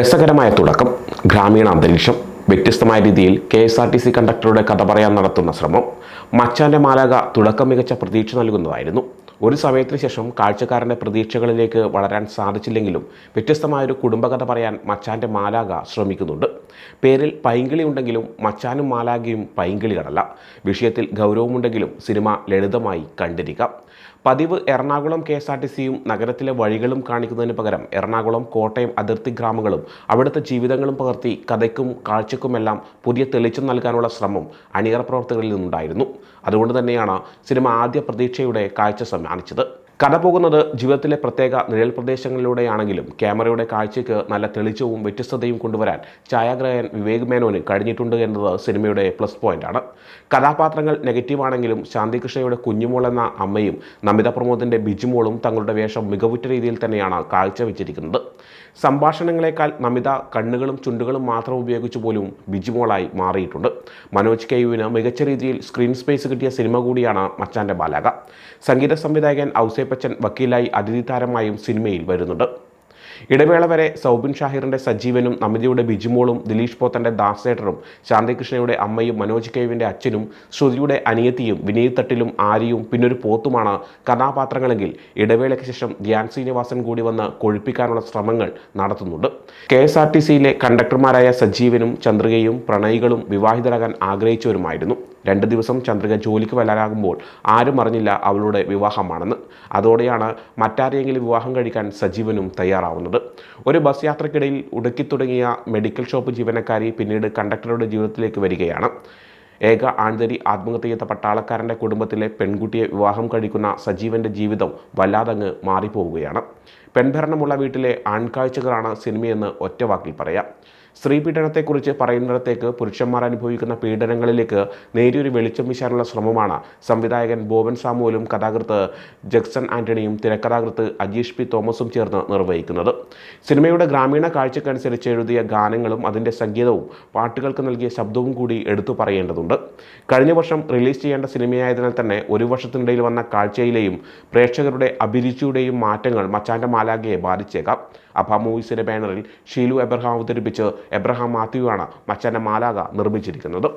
രസകരമായ തുടക്കം. ഗ്രാമീണ അന്തരീക്ഷം. വ്യത്യസ്തമായ രീതിയിൽ K S R T C കണ്ടക്ടറുടെ കഥ പറയാൻ നടത്തുന്ന ശ്രമം. മച്ചാന്റെ മാലാക തുടക്കം മികച്ച പ്രതീക്ഷ നൽകുന്നതായിരുന്നു. ഒരു സമയത്തിന് ശേഷം കാഴ്ചക്കാരന്റെ പ്രതീക്ഷകളിലേക്ക് വളരാൻ സാധിച്ചില്ലെങ്കിലും വ്യത്യസ്തമായൊരു കുടുംബകഥ പറയാൻ മച്ചാന്റെ മാലാക ശ്രമിക്കുന്നുണ്ട്. പേരിൽ പൈങ്കിളി ഉണ്ടെങ്കിലും മച്ചാനും മാലാകയും പൈങ്കിളികളല്ല. വിഷയത്തിൽ ഗൗരവമുണ്ടെങ്കിലും സിനിമ ലളിതമായി കണ്ടിരിക്കാം. പതിവ് Ernakulam K S R T സിയും നഗരത്തിലെ വഴികളും കാണിക്കുന്നതിന് പകരം എറണാകുളം കോട്ടയം അതിർത്തി ഗ്രാമങ്ങളും അവിടുത്തെ ജീവിതങ്ങളും പകർത്തി കഥയ്ക്കും കാഴ്ചക്കുമെല്ലാം പുതിയ തെളിച്ചം നൽകാനുള്ള ശ്രമം അണിയറ പ്രവർത്തകരിൽ നിന്നുണ്ടായിരുന്നു. അതുകൊണ്ട് തന്നെയാണ് സിനിമ ആദ്യ പ്രതീക്ഷയുടെ കാഴ്ച സമ്മാനിച്ചത്. കഥ പോകുന്നത് ജീവിതത്തിലെ പ്രത്യേക നിഴൽ പ്രദേശങ്ങളിലൂടെയാണെങ്കിലും ക്യാമറയുടെ കാഴ്ചയ്ക്ക് നല്ല തെളിച്ചവും വ്യത്യസ്തതയും കൊണ്ടുവരാൻ ഛായാഗ്രഹകൻ വിവേക് മേനോന് കഴിഞ്ഞിട്ടുണ്ട് എന്നത് സിനിമയുടെ പ്ലസ് പോയിന്റാണ്. കഥാപാത്രങ്ങൾ നെഗറ്റീവാണെങ്കിലും ശാന്തികൃഷ്ണയുടെ കുഞ്ഞുമോൾ എന്ന അമ്മയും നമിത പ്രമോദിന്റെ ബിജുമോളും തങ്ങളുടെ വേഷം മികവുറ്റ രീതിയിൽ തന്നെയാണ് കാഴ്ചവെച്ചിരിക്കുന്നത്. സംഭാഷണങ്ങളെക്കാൾ നമിത കണ്ണുകളും ചുണ്ടുകളും മാത്രം ഉപയോഗിച്ചു പോലും ബിജുമോളായി മാറിയിട്ടുണ്ട്. മനോജ് കെയുവിന് മികച്ച രീതിയിൽ സ്ക്രീൻ സ്പേസ് കിട്ടിയ സിനിമ കൂടിയാണ് മച്ചാന്റെ ബാലാക. സംഗീത സംവിധായകൻ ഔസേപ്പച്ചൻ വക്കീലായി അതിഥി താരമായും സിനിമയിൽ വരുന്നുണ്ട്. ഇടവേള വരെ സൗബിൻ ഷാഹിറിന്റെ സജീവനും നമിതയുടെ ബിജുമോളും ദിലീഷ് പോത്തന്റെ ദാസേട്ടറും ശാന്തികൃഷ്ണയുടെ അമ്മയും മനോജ് കേവിന്റെ അച്ഛനും ശ്രുതിയുടെ അനിയത്തിയും വിനീത് തട്ടിലും ആര്യയും പിന്നൊരു പോത്തുമാണ് കഥാപാത്രങ്ങളെങ്കിൽ ഇടവേളയ്ക്ക് ശേഷം ധ്യാൻ ശ്രീനിവാസൻ കൂടി വന്ന് കൊഴിപ്പിക്കാനുള്ള ശ്രമങ്ങൾ നടത്തുന്നുണ്ട്. കെ എസ് ആർ ടി സിയിലെ കണ്ടക്ടർമാരായ സജീവനും ചന്ദ്രികയും പ്രണയികളും വിവാഹിതരാകാൻ ആഗ്രഹിച്ചവരുമായിരുന്നു. രണ്ട് ദിവസം ചന്ദ്രിക ജോലിക്ക് വരാനാകുമ്പോൾ ആരും അറിഞ്ഞില്ല അവളുടെ വിവാഹമാണെന്ന്. അതോടെയാണ് മറ്റാരെയെങ്കിലും വിവാഹം കഴിക്കാൻ സജീവനും തയ്യാറാവുന്നത്. ഒരു ബസ് യാത്രക്കിടയിൽ ഉടുക്കി തുടങ്ങിയ മെഡിക്കൽ ഷോപ്പ് ജീവനക്കാരി പിന്നീട് കണ്ടക്ടറുടെ ജീവിതത്തിലേക്ക് വരികയാണ്. ഏക ആൺതരി ആത്മഹത്യ ചെയ്ത പട്ടാളക്കാരന്റെ കുടുംബത്തിലെ പെൺകുട്ടിയെ വിവാഹം കഴിക്കുന്ന സജീവന്റെ ജീവിതം വല്ലാതങ്ങ് മാറിപ്പോവുകയാണ്. പെൺഭരണമുള്ള വീട്ടിലെ ആൺകാഴ്ചകളാണ് സിനിമയെന്ന് ഒറ്റവാക്കിൽ പറയാം. സ്ത്രീ പീഡനത്തെക്കുറിച്ച് പറയുന്നിടത്തേക്ക് പുരുഷന്മാർ അനുഭവിക്കുന്ന പീഡനങ്ങളിലേക്ക് നേരിയൊരു വെളിച്ചം വീശാനുള്ള ശ്രമമാണ് സംവിധായകൻ ബോബൻ സാമുവലും കഥാകൃത്ത് ജക്സൺ ആന്റണിയും തിരക്കഥാകൃത്ത് അജീഷ് പി തോമസും ചേർന്ന് നിർവഹിക്കുന്നത്. സിനിമയുടെ ഗ്രാമീണ കാഴ്ചക്കനുസരിച്ച് എഴുതിയ ഗാനങ്ങളും അതിന്റെ സംഗീതവും പാട്ടുകൾക്ക് നൽകിയ ശബ്ദവും കൂടി എടുത്തു പറയേണ്ടതുണ്ട്. കഴിഞ്ഞ വർഷം റിലീസ് ചെയ്യേണ്ട സിനിമയായതിനാൽ തന്നെ ഒരു വർഷത്തിനിടയിൽ വന്ന കാഴ്ചയിലെയും പ്രേക്ഷകരുടെ അഭിരുചിയുടെയും മാറ്റങ്ങൾ മച്ചാന്റെ മാലാഗയെ ബാധിച്ചേക്കാം. അഭ മൂവീസിന്റെ ബാനറിൽ ഷീലു എബ്രഹാം അവതരിപ്പിച്ച് എബ്രഹാം മാത്യുവാണ് മച്ചാന്റെ മാലാക നിർമ്മിച്ചിരിക്കുന്നത്.